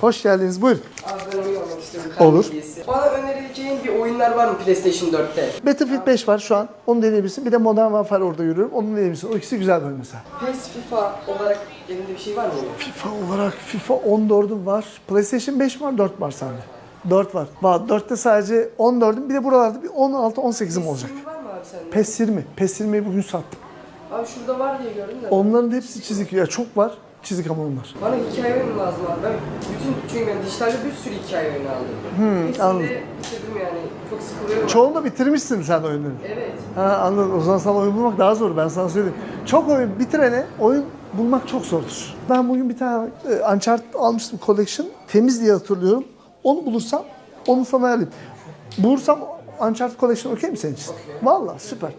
Hoş geldiniz. Buyurun. Abi ben oyun oynamak istiyorum. Olur. Hediyesi. Bana önereceğin bir oyunlar var mı PlayStation 4'te? Battlefield 5 var şu an. Onu deneyebilirsin. Bir de Modern Warfare orada yürüyorum. Onu deneyebilirsin. O ikisi güzel böyle mesela. PES, FIFA olarak elinde bir şey var mı? FIFA olarak FIFA 14'üm var. PlayStation 5 var, 4 var sende. 4 var. Var 4'te sadece 14'üm. Bir de buralarda bir 16 18'im olacak. PES var mı abi sende? PES 20. PES 20'yi bugün sattım. Abi şurada var diye gördüm de. Onların hepsi çizik. Ya çok var. Çizik ama onlar. Bana hikaye oyunu lazım abi. Ben bütün çünkü ben dijitalde bir sürü hikaye oyunu aldım. Hmm, Hepsini anladım. de bitirdim yani. Çok sıkılıyorum. Çoğunu da bitirmişsin sen oyunları. Evet. Ha anladım. O zaman sana oyun bulmak daha zor. Ben sana söyleyeyim. Çok oyun bitirene oyun bulmak çok zordur. Ben bugün bir tane e, Uncharted almıştım Collection. Temiz diye hatırlıyorum. Onu bulursam onu sana ayarlayayım. Bulursam Uncharted Collection okey mi senin için? Valla süper.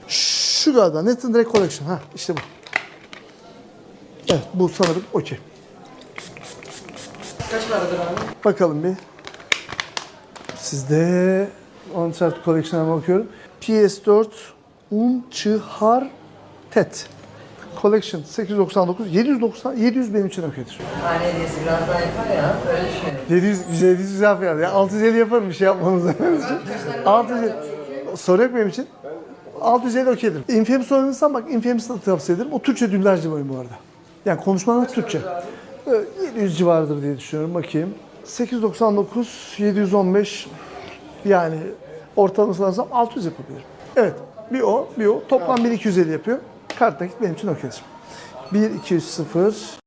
Şu galiba Nathan Drake Collection. Ha işte bu. Evet bu sanırım okey. Kaç paradır abi? Bakalım bir. Sizde Uncharted Collection'a bakıyorum. PS4 Uncharted Collection 899 790 700 benim için okeydir. Tane hediyesi biraz daha yapar ya. Öyle düşünüyorum. 700 700 güzel fiyat. Ya 650 yaparım bir şey yapmanızı. 650 Sorun yok benim için. 650 okeydir. Infamous oynarsan bak Infamous'ı da tavsiye ederim. O Türkçe dublajlı bir oyun bu arada. Yani konuşmalar Türkçe. Ee, 700 civarıdır diye düşünüyorum. Bakayım. 899, 715 yani ortalamasını alırsam 600 yapabilirim. Evet. Bir o, bir o. Toplam 1250 yapıyor. Kart nakit benim için okeydir. 1, 200, 0.